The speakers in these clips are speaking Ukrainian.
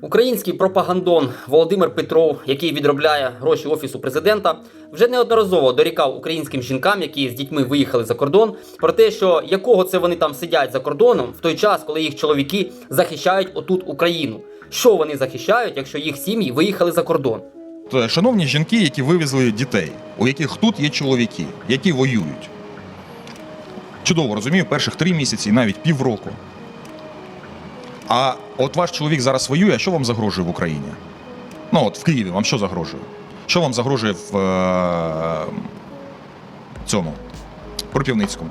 Український пропагандон Володимир Петров, який відробляє гроші офісу президента, вже неодноразово дорікав українським жінкам, які з дітьми виїхали за кордон, про те, що якого це вони там сидять за кордоном в той час, коли їх чоловіки захищають отут Україну. Що вони захищають, якщо їх сім'ї виїхали за кордон? Шановні жінки, які вивезли дітей, у яких тут є чоловіки, які воюють. Чудово розумію, перших три місяці навіть півроку. А от ваш чоловік зараз воює, а що вам загрожує в Україні? Ну от в Києві вам що загрожує? Що вам загрожує в е, цьому Кропивницькому?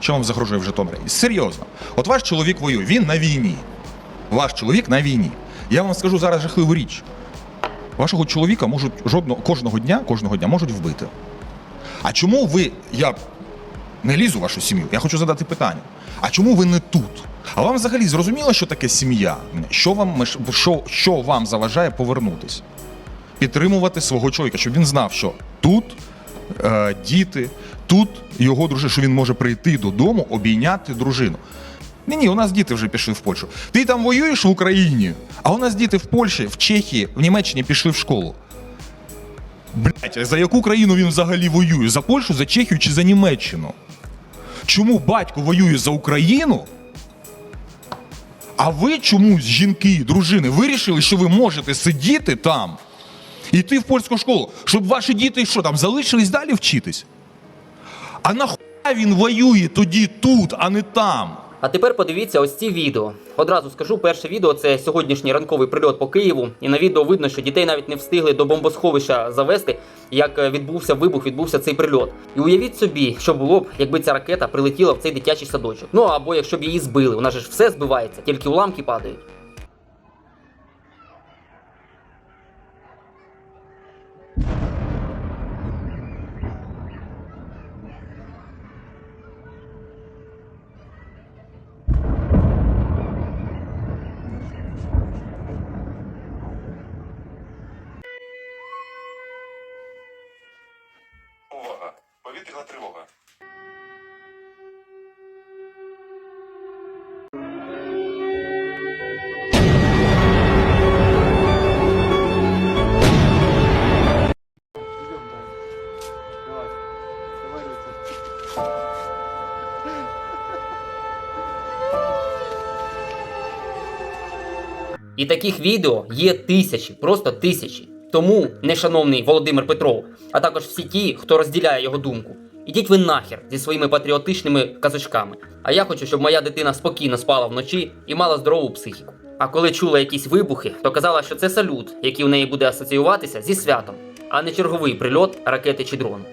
Що вам загрожує в Житомирі? Серйозно. От ваш чоловік воює, він на війні. Ваш чоловік на війні. Я вам скажу зараз жахливу річ. Вашого чоловіка можуть жодного кожного дня, кожного дня можуть вбити. А чому ви. Я не лізу в вашу сім'ю, я хочу задати питання. А чому ви не тут? А вам взагалі зрозуміло, що таке сім'я? Що вам, що, що вам заважає повернутись? Підтримувати свого чоловіка, щоб він знав, що тут е, діти, тут його дружина, що він може прийти додому, обійняти дружину. Ні, ні, у нас діти вже пішли в Польщу. Ти там воюєш в Україні, а у нас діти в Польщі, в Чехії, в Німеччині пішли в школу. Блять, за яку країну він взагалі воює? За Польщу, за Чехію чи за Німеччину? Чому батько воює за Україну? А ви чомусь, жінки, дружини, вирішили, що ви можете сидіти там, і йти в польську школу, щоб ваші діти що там залишились далі вчитись? А нахуя він воює тоді тут, а не там? А тепер подивіться ось ці відео. Одразу скажу, перше відео це сьогоднішній ранковий прильот по Києву. І на відео видно, що дітей навіть не встигли до бомбосховища завести, як е, відбувся вибух, відбувся цей прильот. І уявіть собі, що було б, якби ця ракета прилетіла в цей дитячий садочок. Ну або якщо б її збили. Нас ж все збивається, тільки уламки падають. Увага! Повітряна тривога. І таких відео є тисячі, просто тисячі. Тому, нешановний Володимир Петров, а також всі ті, хто розділяє його думку, ідіть ви нахер зі своїми патріотичними казочками. А я хочу, щоб моя дитина спокійно спала вночі і мала здорову психіку. А коли чула якісь вибухи, то казала, що це салют, який у неї буде асоціюватися зі святом, а не черговий прильот ракети чи дрону.